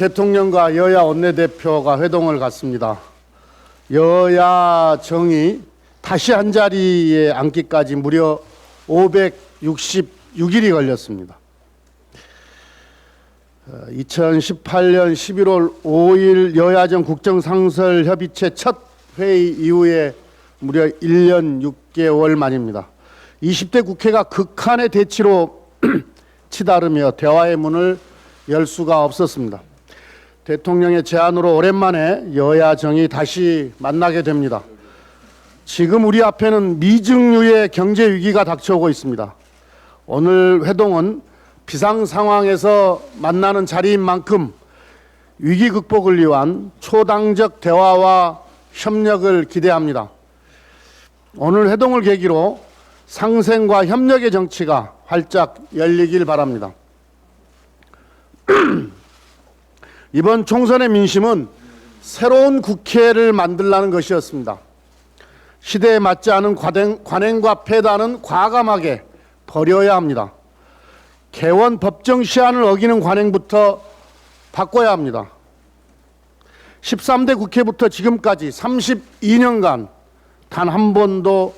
대통령과 여야 원내대표가 회동을 갔습니다. 여야 정이 다시 한 자리에 앉기까지 무려 566일이 걸렸습니다. 2018년 11월 5일 여야정 국정상설 협의체 첫 회의 이후에 무려 1년 6개월 만입니다. 20대 국회가 극한의 대치로 치다르며 대화의 문을 열 수가 없었습니다. 대통령의 제안으로 오랜만에 여야 정이 다시 만나게 됩니다. 지금 우리 앞에는 미증유의 경제 위기가 닥쳐오고 있습니다. 오늘 회동은 비상 상황에서 만나는 자리인 만큼 위기 극복을 위한 초당적 대화와 협력을 기대합니다. 오늘 회동을 계기로 상생과 협력의 정치가 활짝 열리길 바랍니다. 이번 총선의 민심은 새로운 국회를 만들라는 것이었습니다. 시대에 맞지 않은 관행, 관행 과 폐단은 과감하게 버려야 합니다. 개원 법정 시한을 어기는 관행부터 바꿔야 합니다. 13대 국회부터 지금까지 32년간 단 한 번도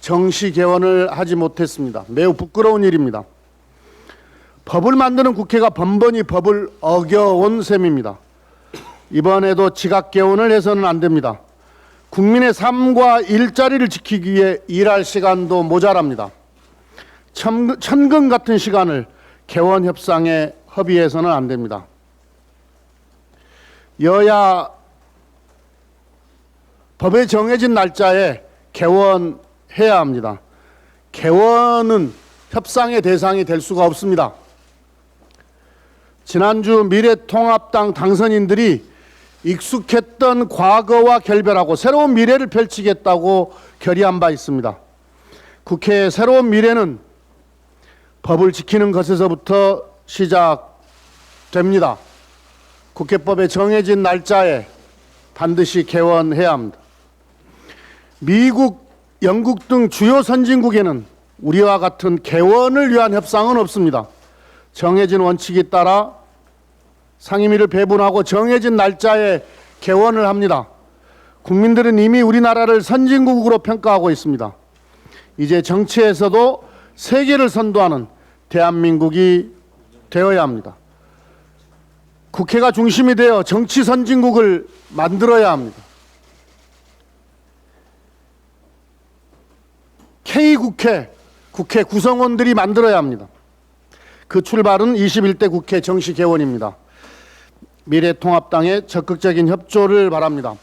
정시 개원을 하지 못했습니다. 매우 부끄러운 일입니다. 법을 만드는 국회가 번번이 법을 어겨온 셈입니다. 이번에도 지각 개원을 해서는 안 됩니다. 국민의 삶과 일자리를 지키기 위해 일할 시간도 모자랍니다. 천, 천금 같은 시간을 개원 협상에 허비해서는 안 됩니다. 여야 법에 정해진 날짜에 개원해야 합니다. 개원은 협상의 대상이 될 수가 없습니다. 지난주 미래통합당 당선인들이 익숙했던 과거와 결별하고 새로운 미래를 펼치겠다고 결의한 바 있습니다. 국회의 새로운 미래는 법을 지키는 것에서부터 시작됩니다. 국회법에 정해진 날짜에 반드시 개원해야 합니다. 미국, 영국 등 주요 선진국에는 우리와 같은 개원을 위한 협상은 없습니다. 정해진 원칙에 따라 상임위를 배분하고 정해진 날짜에 개원을 합니다. 국민들은 이미 우리나라를 선진국으로 평가하고 있습니다. 이제 정치에서도 세계를 선도하는 대한민국이 되어야 합니다. 국회가 중심이 되어 정치 선진국을 만들어야 합니다. K국회, 국회 구성원들이 만들어야 합니다. 그 출발은 21대 국회 정시 개원입니다. 미래통합당의 적극적인 협조를 바랍니다.